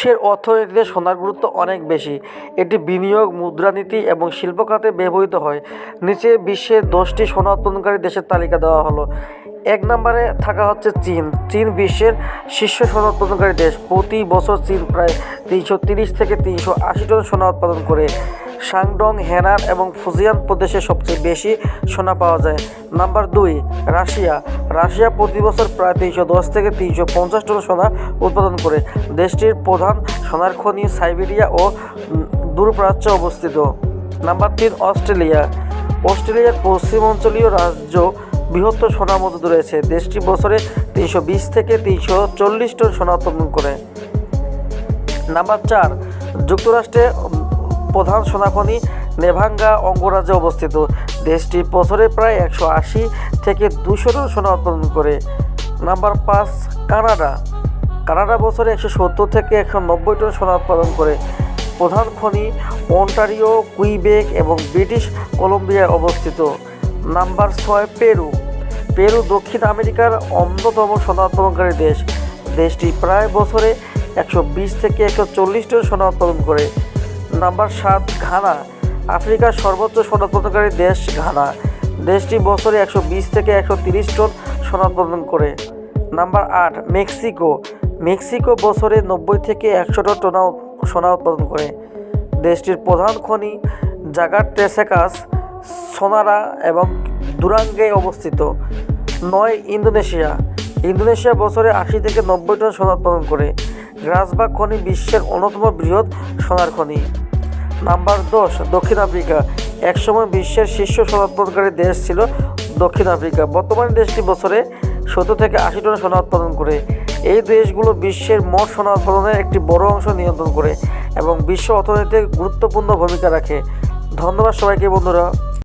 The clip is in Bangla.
বিশ্বের অর্থনীতিতে সোনার গুরুত্ব অনেক বেশি। এটি বিনিয়োগ, মুদ্রানীতি এবং শিল্প খাতে ব্যবহৃত হয়। নিচে বিশ্বের দশটি সোনা উৎপাদনকারী দেশের তালিকা দেওয়া হলো। এক নম্বরে থাকা হচ্ছে চীন। চীন বিশ্বের শীর্ষ সোনা উৎপাদনকারী দেশ। প্রতি বছর চীন প্রায় তিনশো তিরিশ থেকে তিনশো আশি টন সোনা উৎপাদন করে। শাংডং হেনান এবং ফুজিয়ান প্রদেশে সবচেয়ে বেশি সোনা পাওয়া যায়। নাম্বার দুই, রাশিয়া। রাশিয়া প্রতি বছর প্রায় তিনশো দশ থেকে তিনশো পঞ্চাশ টন সোনা উৎপাদন করে। দেশটির প্রধান সোনার খনি সাইবেরিয়া ও দূরপ্রাচ্যে অবস্থিত। নাম্বার তিন, অস্ট্রেলিয়া। অস্ট্রেলিয়ার পশ্চিম অঞ্চলীয় রাজ্য বৃহত্তর সোনা মজুদ রয়েছে। দেশটি বছরে তিনশো বিশ থেকে তিনশো চল্লিশ টন সোনা উৎপাদন করে। নাম্বার চার, যুক্তরাষ্ট্রে প্রধান সোনাখনি নেভাঙ্গা অঙ্গরাজ্যে অবস্থিত। দেশটি বছরে প্রায় একশো আশি থেকে দুশো টন সোনা উৎপাদন করে। নাম্বার পাঁচ, কানাডা। কানাডা বছরে একশো সত্তর থেকে একশো নব্বই টন সোনা উৎপাদন করে। প্রধান খনি অন্টারিও কুইবেক এবং ব্রিটিশ কলম্বিয়ায় অবস্থিত। নাম্বার ছয়, পেরু। পেরু দক্ষিণ আমেরিকার অন্যতম সোনা উৎপাদনকারী দেশ। দেশটি প্রায় বছরে একশো বিশ থেকে একশো চল্লিশ টন সোনা উৎপাদন করে। নাম্বার সাত, ঘানা। আফ্রিকার সর্বোচ্চ সোনা উৎপাদনকারী দেশ, ঘানা। দেশটি বছরে একশো বিশ থেকে একশো তিরিশ টন সোনা উৎপাদন করে। নাম্বার আট, মেক্সিকো। মেক্সিকো বছরে নব্বই থেকে একশো টন টোনা সোনা উৎপাদন করে। দেশটির প্রধান খনি জাগার টেসেকাস সোনারা এবং দুরাঙ্গে অবস্থিত। নয়, ইন্দোনেশিয়া। ইন্দোনেশিয়া বছরে আশি থেকে নব্বই টন সোনা উৎপাদন করে। গ্রাসবাগ খনি বিশ্বের অন্যতম বৃহৎ সোনার খনি। নাম্বার দশ, দক্ষিণ আফ্রিকা। একসময় বিশ্বের শীর্ষ সোনা উৎপাদনকারী দেশ ছিল দক্ষিণ আফ্রিকা। বর্তমানে দেশটি বছরে সত্তর থেকে আশি টন সোনা উৎপাদন করে। এই দেশগুলো বিশ্বের মোট সোনা উৎপাদনের একটি বড় অংশ নিয়ন্ত্রণ করে এবং বিশ্ব অর্থনীতিতে গুরুত্বপূর্ণ ভূমিকা রাখে। ধন্যবাদ সবাইকে বন্ধুরা।